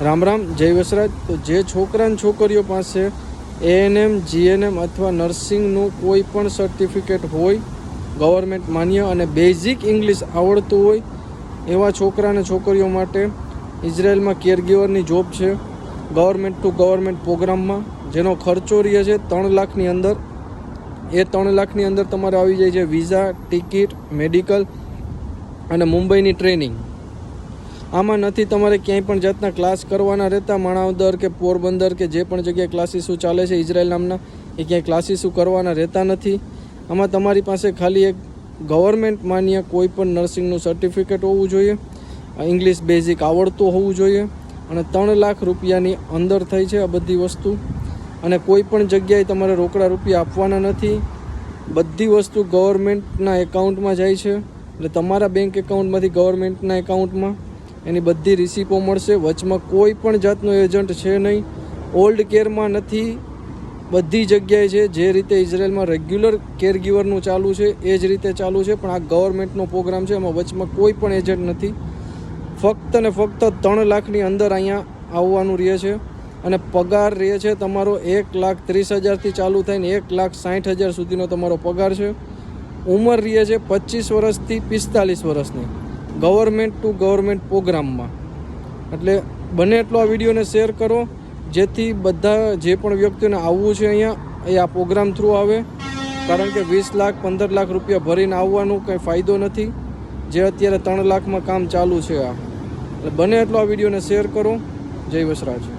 રામ રામ, જય વસરાજ. તો જે છોકરા ને છોકરીઓ પાસે એએનએમ જીએનએમ અથવા નર્સિંગનું કોઈ પણ સર્ટિફિકેટ હોય ગવર્મેન્ટ માન્ય અને બેઝિક ઇંગ્લિશ આવડતું હોય, એવા છોકરા અને છોકરીઓ માટે ઇઝરાયલમાં કેરગીવરની જોબ છે. ગવર્મેન્ટ ટુ ગવર્મેન્ટ પ્રોગ્રામમાં, જેનો ખર્ચો રહે છે ત્રણ લાખની અંદર. એ ત્રણ લાખની અંદર તમારે આવી જાય છે વિઝા, ટિકિટ, મેડિકલ અને મુંબઈની ટ્રેનિંગ. આમાં નથી તમારે ક્યાંય પણ જાતના ક્લાસ કરવાના રહેતા, માણાવદર કે પોરબંદર કે જે પણ જગ્યાએ ક્લાસીસો ચાલે છે ઇઝરાયલ નામના, એ ક્યાંય ક્લાસીસો કરવાના રહેતા નથી. આમાં તમારી પાસે ખાલી એક ગવર્મેન્ટ માન્ય કોઈ પણ નર્સિંગનું સર્ટિફિકેટ હોવું જોઈએ ઇંગ્લિશ બેઝિક આવડતું હોવું જોઈએ, અને ત્રણ લાખ રૂપિયાની અંદર થઈ છે આ બધી વસ્તુ. અને કોઈ પણ જગ્યાએ તમારે રોકડા રૂપિયા આપવાના નથી. બધી વસ્તુ ગવર્મેન્ટના એકાઉન્ટમાં જાય છે. એટલે તમારા બેંક એકાઉન્ટમાંથી ગવર્મેન્ટના એકાઉન્ટમાં એની બધી રિસીપો મળશે. વચમાં કોઈ પણ જાતનો એજન્ટ છે નહીં. ઓલ્ડ કેરમાં નથી. બધી જગ્યાએ છે. જે રીતે ઇઝરાયલમાં રેગ્યુલર કેરગીવરનું ચાલુ છે, એ જ રીતે ચાલુ છે. પણ આ ગવર્મેન્ટનો પ્રોગ્રામ છે. એમાં વચમાં કોઈ પણ એજન્ટ નથી. ફક્ત ને ફક્ત ત્રણ લાખની અંદર અહીંયા આવવાનું રહે છે. અને પગાર રહે છે તમારો એક લાખ ત્રીસ હજારથી ચાલુ થઈને એક લાખ સાઠ હજાર સુધીનો તમારો પગાર છે. ઉંમર રહે છે પચીસ વર્ષથી પિસ્તાલીસ વર્ષની. ગવર્મેન્ટ ટુ ગવર્મેન્ટ પ્રોગ્રામમાં એટલે બને એટલો આ વિડીયોને શેર કરો, જેથી બધા જે પણ વ્યક્તિઓને આવવું છે અહીંયા, એ આ પ્રોગ્રામ થ્રુ આવે. કારણ કે વીસ લાખ, પંદર લાખ રૂપિયા ભરીને આવવાનું કંઈ ફાયદો નથી. જે અત્યારે ત્રણ લાખમાં કામ ચાલુ છે આ. એટલે બને એટલો આ વિડીયોને શેર કરો. જય વસરાજ.